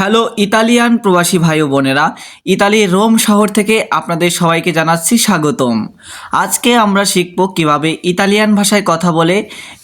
Hello Italian প্রবাসী ভাই বোনেরা, ইতালির রোম শহর থেকে আপনাদের সবাইকে জানাচ্ছি স্বাগতম। আজকে আমরা শিখব কীভাবে ইতালিয়ান ভাষায় কথা বলে,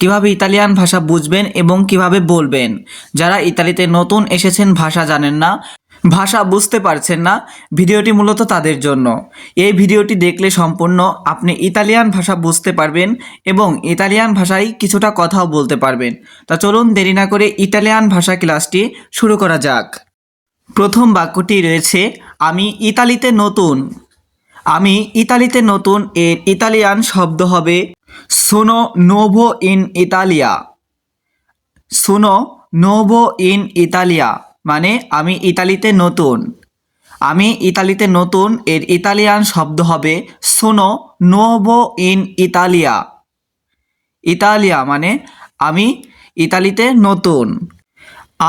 কীভাবে ইতালিয়ান ভাষা বুঝবেন এবং কীভাবে বলবেন। যারা ইতালিতে নতুন এসেছেন ভাষা জানেন না ভাষা বুঝতে পারছেন না, ভিডিওটি মূলত তাদের জন্য। এই ভিডিওটি দেখলে সম্পূর্ণ আপনি ইতালিয়ান ভাষা বুঝতে পারবেন এবং ইতালিয়ান ভাষায় কিছুটা কথাও বলতে পারবেন। তা চলুন দেরি না করে ইতালিয়ান ভাষা ক্লাসটি শুরু করা যাক। প্রথম বাক্যটি রয়েছে, আমি ইতালিতে নতুন। আমি ইতালিতে নতুন এর ইতালিয়ান শব্দ হবে সোনো নোভো ইন ইতালিয়া সুনো নোভো ইন ইতালিয়া মানে আমি ইতালিতে নতুন। আমি ইতালিতে নতুন, এর ইতালিয়ান শব্দ হবে সোনো নোভো ইন ইতালিয়া ইতালিয়া মানে আমি ইতালিতে নতুন।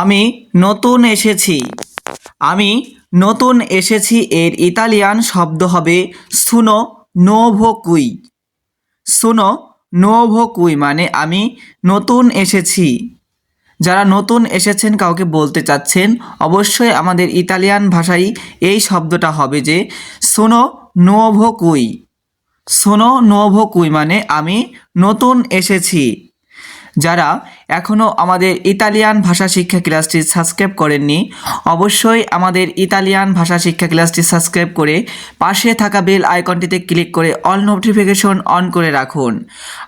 আমি নতুন এসেছি। আমি নতুন এসেছি, এর ইতালিয়ান শব্দ হবে সুনো নোভো কুই শুনো নোভো কুই মানে আমি নতুন এসেছি। যারা নতুন এসেছেন, কাউকে বলতে চাচ্ছেন, অবশ্যই আমাদের ইতালিয়ান ভাষায় এই শব্দটা হবে যে, সোনো নোভো কুই সোনো নোভো কুই মানে আমি নতুন এসেছি। যারা এখনও আমাদের ইতালিয়ান ভাষা শিক্ষা ক্লাসটি সাবস্ক্রাইব করেননি, অবশ্যই আমাদের ইতালিয়ান ভাষা শিক্ষা ক্লাসটি সাবস্ক্রাইব করে পাশে থাকা বেল আইকনটিতে ক্লিক করে অল নোটিফিকেশন অন করে রাখুন।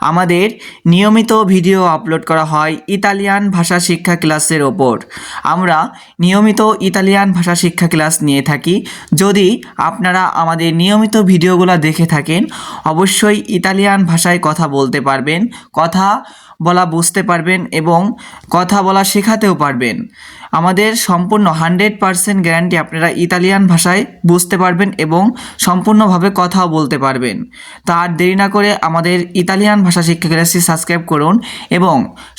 আমাদের নিয়মিত ভিডিও আপলোড করা হয় ইতালিয়ান ভাষা শিক্ষা ক্লাসের ওপর। আমরা নিয়মিত ইতালিয়ান ভাষা শিক্ষা ক্লাস নিয়ে থাকি। যদি আপনারা আমাদের নিয়মিত ভিডিওগুলো দেখে থাকেন, অবশ্যই ইতালিয়ান ভাষায় কথা বলতে পারবেন, কথা বলা বুঝতে পারবেন এবং কথা বলা শেখাতেও পারবেন। আমাদের সম্পূর্ণ হান্ড্রেড পারসেন্ট গ্যারান্টি আপনারা ইতালিয়ান ভাষায় বুঝতে পারবেন এবং সম্পূর্ণভাবে কথাও বলতে পারবেন। তা আর দেরি না করে আমাদের ইতালিয়ান ভাষা শিক্ষা ক্লাসটি সাবস্ক্রাইব করুন এবং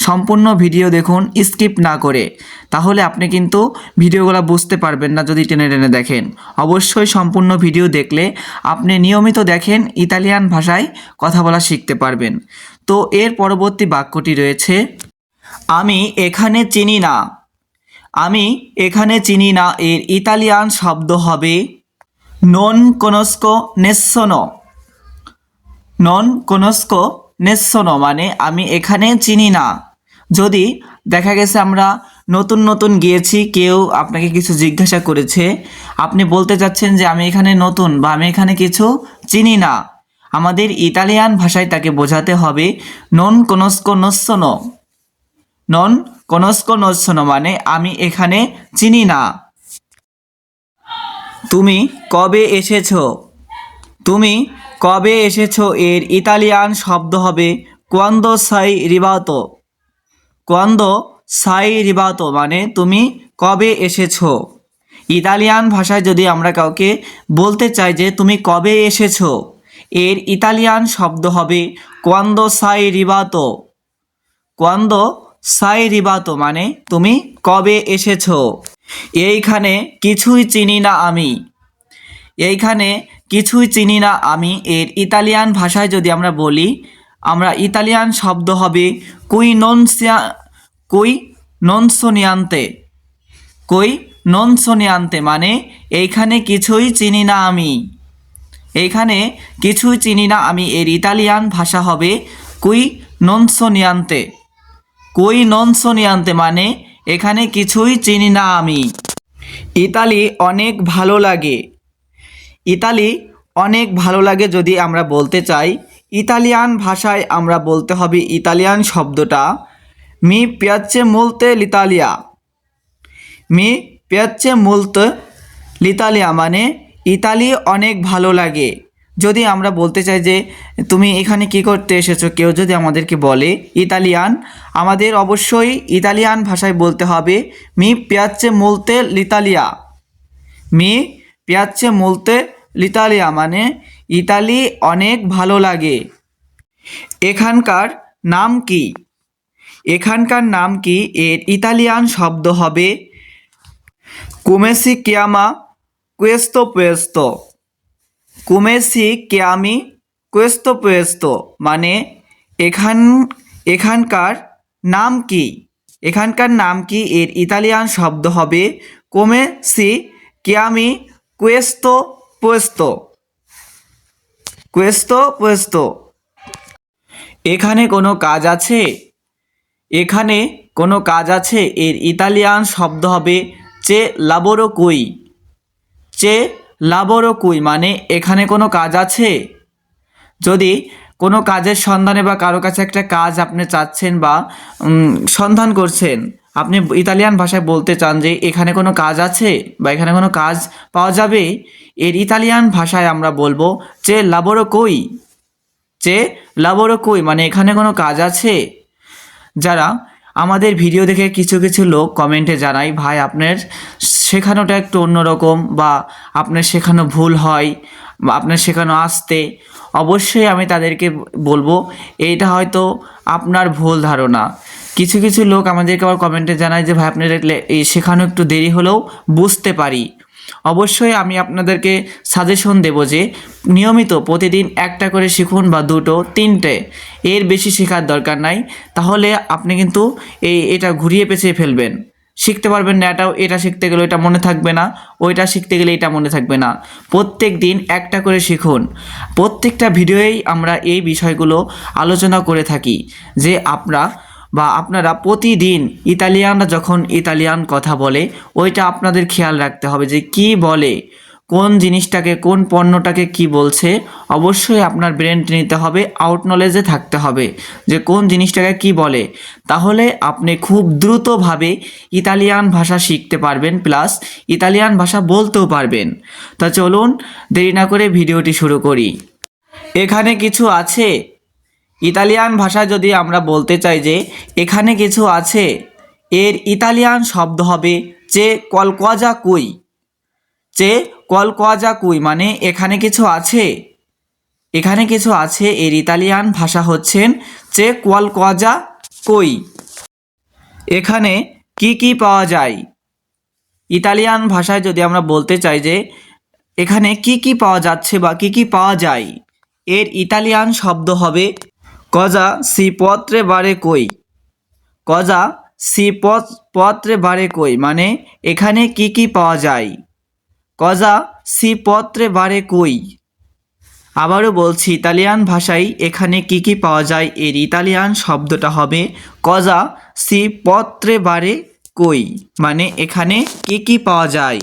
সম্পূর্ণ ভিডিও দেখুন, স্কিপ না করে। তাহলে আপনি কিন্তু ভিডিওগুলো বুঝতে পারবেন না যদি টেনে টেনে দেখেন। অবশ্যই সম্পূর্ণ ভিডিও দেখলে আপনি নিয়মিত দেখেন ইতালিয়ান ভাষায় কথা বলা শিখতে পারবেন। তো এর পরবর্তী বাক্যটি রয়েছে আমি এখানে চিনি না। আমি এখানে চিনি না, এর ইতালিয়ান শব্দ হবে নন কোনস্কো নেসনো নন কোনস্কো নেসনো মানে আমি এখানে চিনি না। যদি দেখা গেছে আমরা নতুন নতুন গিয়েছি, কেউ আপনাকে কিছু জিজ্ঞাসা করেছে, আপনি বলতে চাচ্ছেন যে আমি এখানে নতুন বা আমি এখানে কিছু চিনি না। আমাদের ইতালিয়ান ভাষায় তাকে বোঝাতে হবে নন কোনস্কো নস্যনো নন কনস্ক নস্যনো মানে আমি এখানে চিনি না। তুমি কবে এসেছ? তুমি কবে এসেছ এর ইতালিয়ান শব্দ হবে কোয়ান্দো সাই রিবাত কোয়ান্দো সাই রিবাত মানে তুমি কবে এসেছ? ইতালিয়ান ভাষায় যদি আমরা কাউকে বলতে চাই যে তুমি কবে এসেছ, এর ইতালিয়ান শব্দ হবে কোয়ান্দো সাই রিবাতো কোয়ান্দো সাই রিবাতো মানে তুমি কবে এসেছ? এইখানে কিছুই চিনি না আমি। এইখানে কিছুই চিনি না আমি এর ইতালিয়ান ভাষায় যদি আমরা বলি, আমরা ইতালিয়ান শব্দ হবে কুই ননসিয়া, কুই ননসোনিয়ান্তে কই ননসোনিয়ান্তে মানে এইখানে কিছুই চিনি না আমি। এইখানে কিছুই চিনি না আমি এর ইতালিয়ান ভাষা হবে কুই ননসোনিয়ান্তে কুই ননসোনিয়ান্তে মানে? এখানে কিছুই চিনি না আমি। ইতালি অনেক ভালো লাগে। ইতালি অনেক ভালো লাগে যদি আমরা বলতে চাই। ইতালিয়ান ভাষায় আমরা বলতে হবে ইতালিয়ান শব্দটা। মি পিয়াচ্ছে মুলতে লিতালিয়া। মি পিয়াচ্ছে মুলতে লিতালিয়া মানে ইতালি অনেক ভালো লাগে। যদি আমরা বলতে চাই যে তুমি এখানে কি করতে এসেছ, কেউ যদি আমাদেরকে বলে, ইতালিয়ান আমাদের অবশ্যই ইতালিয়ান ভাষায় বলতে হবে, মি পিয়াচ্ছে মুলতে লিতালিয়া মি পিয়াচ্ছে মুলতে লিতালিয়া মানে ইতালি অনেক ভালো লাগে। এখানকার নাম কি? এখানকার নাম কি? এর ইতালিয়ান শব্দ হবে, কুমেসি কিয়ামা কুয়েস্তো পুয়েস্তো কুমেসি কেয়ামি কুয়েস্তো পুয়েস্তো মানে এখান, এখানকার নাম কি? এখানকার নাম কি? এর ইতালিয়ান শব্দ হবে come si chiami questo posto questo posto এখানে কোনো কাজ আছে? এখানে কোনো কাজ আছে? এর ইতালিয়ান শব্দ হবে চে লাবোরো কুই। চে লাবোরো কুই মানে এখানে কোনো কাজ আছে? যদি কোনো কাজের সন্ধানে বা কারও কাছে একটা কাজ আপনি চাচ্ছেন বা সন্ধান করছেন, আপনি ইতালিয়ান ভাষায় বলতে চান যে এখানে কোনো কাজ আছে বা এখানে কোনো কাজ পাওয়া যাবে? এর ইতালিয়ান ভাষায় আমরা বলব চে লাবোরো কই চে লাবোরো কই মানে এখানে কোনো কাজ আছে? যারা আমাদের ভিডিও দেখে কিছু কিছু লোক কমেন্টে জানায়, ভাই, আপনার শেখানোটা একটু অন্যরকম বা আপনার শেখানো ভুল হয় বা আপনার শেখানো আসতে, অবশ্যই আমি তাদেরকে বলব, এইটা হয়তো আপনার ভুল ধারণা। কিছু কিছু লোক আমাদেরকে আবার কমেন্টে জানায় যে, ভাই, আপনার শেখানো একটু দেরি হলেও বুঝতে পারি। অবশ্যই আমি আপনাদেরকে সাজেশন দেব যে, নিয়মিত প্রতিদিন একটা করে শিখুন বা দুটো, তিনটে, এর বেশি শেখার দরকার নাই। তাহলে আপনি কিন্তু এই, এটা ঘুরিয়ে পেঁচিয়ে ফেলবেন। শিখতে পারবেন না, এটাও, এটা শিখতে গেলে এটা মনে থাকবে না, ওইটা শিখতে গেলে এটা মনে থাকবে না। প্রত্যেক দিন একটা করে শিখুন। প্রত্যেকটা ভিডিওয়েই আমরা এই বিষয়গুলো আলোচনা করে থাকি যে আমরা বা আপনারা প্রতিদিন ইতালিয়ানরা যখন ইতালিয়ান কথা বলে, ওইটা আপনাদের খেয়াল রাখতে হবে যে কি বলে কোন জিনিসটাকে, কোন পণ্যটাকে কি বলছে, অবশ্যই আপনার ব্রেনটি নিতে হবে আউট নলেজে থাকতে হবে যে কোন জিনিসটাকে কি বলে। তাহলে আপনি খুব দ্রুতভাবে ইতালিয়ান ভাষা শিখতে পারবেন প্লাস ইতালিয়ান ভাষা বলতেও পারবেন। তা চলুন, দেরি না করে ভিডিওটি শুরু করি। এখানে কিছু আছে। ইতালিয়ান ভাষা যদি আমরা বলতে চাই যে, এখানে কিছু আছে। এর ইতালিয়ান শব্দ হবে চে কলকজা কুই। চে কলকজা কুই মানে এখানে কিছু আছে? এখানে কিছু আছে, এর ইতালিয়ান ভাষা হচ্ছেন চে কলকজা কই। এখানে কি কি পাওয়া যায়? ইতালিয়ান ভাষায় যদি আমরা বলতে চাই যে এখানে কি কি পাওয়া যাচ্ছে বা কি কি পাওয়া যায়, এর ইতালিয়ান শব্দ হবে কজা সি পত্রে বারে কই? কজা সি পত্রে বারে কই? মানে এখানে কি কি পাওয়া যায়? কজা, সি পত্রে বারে কই? আবারও বলছি, ইতালিয়ান ভাষায় এখানে কি কি পাওয়া যায়? এর ইতালিয়ান শব্দটা হবে কজা, সি পত্রে বারে কই? মানে এখানে কি কি পাওয়া যায়?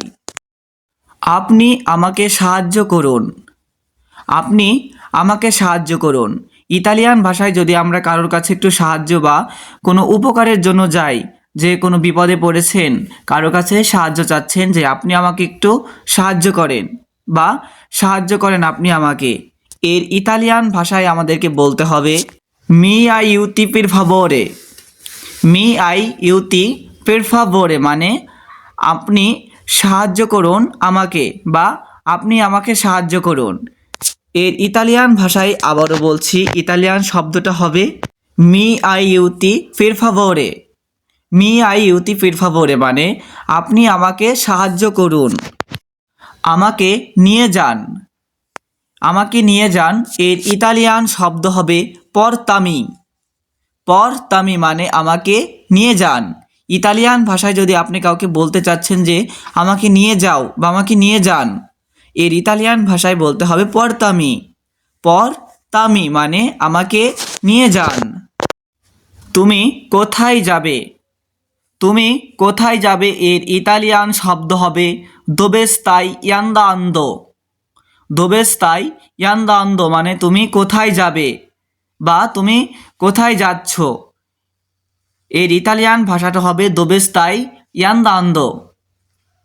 আপনি আমাকে সাহায্য করুন। আপনি আমাকে সাহায্য করুন। ইতালিয়ান ভাষায় যদি আমরা কারোর কাছে একটু সাহায্য বা কোনো উপকারের জন্য যাই যে কোনো বিপদে পড়েছেন, কারও কাছে সাহায্য চাচ্ছেন যে আপনি আমাকে একটু সাহায্য করেন বা সাহায্য করেন আপনি আমাকে। এর ইতালিয়ান ভাষায় আমাদেরকে বলতে হবে মি আই ইউতি পির ফাভোরে মি আই ইউতি পের ফাভোরে মানে আপনি সাহায্য করুন আমাকে বা আপনি আমাকে সাহায্য করুন। এর ইতালিয়ান ভাষায় আবারও বলছি, ইতালিয়ান শব্দটা হবে মি আই ইউতি পের ফাভোরে মি আই ইউতি পের ফাভোরে মানে আপনি আমাকে সাহায্য করুন। আমাকে নিয়ে যান। আমাকে নিয়ে যান, এর ইতালিয়ান শব্দ হবে পরতামি পরতামি মানে আমাকে নিয়ে যান। ইতালিয়ান ভাষায় যদি আপনি কাউকে বলতে চাচ্ছেন যে, আমাকে নিয়ে যাও বা আমাকে নিয়ে যান এর ইতালিয়ান ভাষায় বলতে হবে পরতামি পরতামি মানে আমাকে নিয়ে যান। তুমি কোথায় যাবে? তুমি কোথায় যাবে এর ইতালিয়ান শব্দ হবে? দোবেস্তাই ইয়ান্দা আন্দো দোবেস্তাই ইয়ান্দা আন্দো মানে তুমি কোথায় যাবে বা তুমি কোথায় যাচ্ছ। এর ইতালিয়ান ভাষাটা হবে দোবেস্তাই ইয়ান্দা আন্দো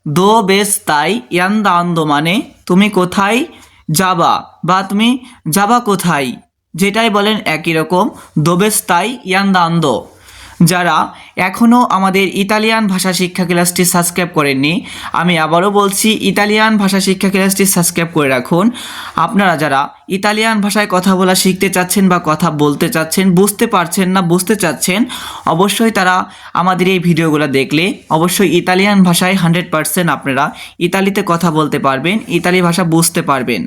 দো বেস তাই ইয়ান্দা আন্দো মানে তুমি কোথায় যাবা বা তুমি যাবা কোথায়? যেটাই বলেন একই রকম, দোবেস তাই ইয়ান্দা আন্দো যারা এখনও আমাদের ইতালিয়ান ভাষা শিক্ষা ক্লাসটি সাবস্ক্রাইব করেননি। আমি আবারও বলছি, ইতালিয়ান ভাষা শিক্ষা ক্লাসটি সাবস্ক্রাইব করে রাখুন। আপনারা যারা ইতালিয়ান ভাষায় কথা বলা শিখতে চাচ্ছেন বা কথা বলতে চাচ্ছেন, বুঝতে পারছেন না, বুঝতে চাচ্ছেন, অবশ্যই তারা আমাদের এই ভিডিওগুলো দেখলে, অবশ্যই ইতালিয়ান ভাষায় হান্ড্রেড পারসেন্ট আপনারা ইতালিতে কথা বলতে পারবেন, ইতালি ভাষা বুঝতে পারবেন।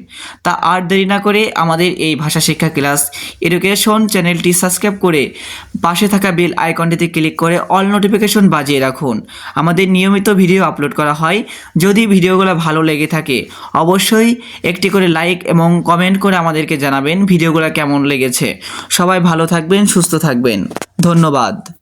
তা আর দেরি না করে আমাদের এই ভাষা শিক্ষা ক্লাস এডুকেশন চ্যানেলটি সাবস্ক্রাইব করে পাশে থাকা বেল আইকনটিতে ক্লিক করে অল নোটিফিকেশন বাজিয়ে রাখুন। আমাদের নিয়মিত ভিডিও আপলোড করা হয়। যদি ভিডিওগুলো ভালো লেগে থাকে, অবশ্যই একটি করে লাইক এবং কমেন্ট করে আমাদেরকে জানাবেন ভিডিওগুলো কেমন লেগেছে। সবাই ভালো থাকবেন, সুস্থ থাকবেন। ধন্যবাদ।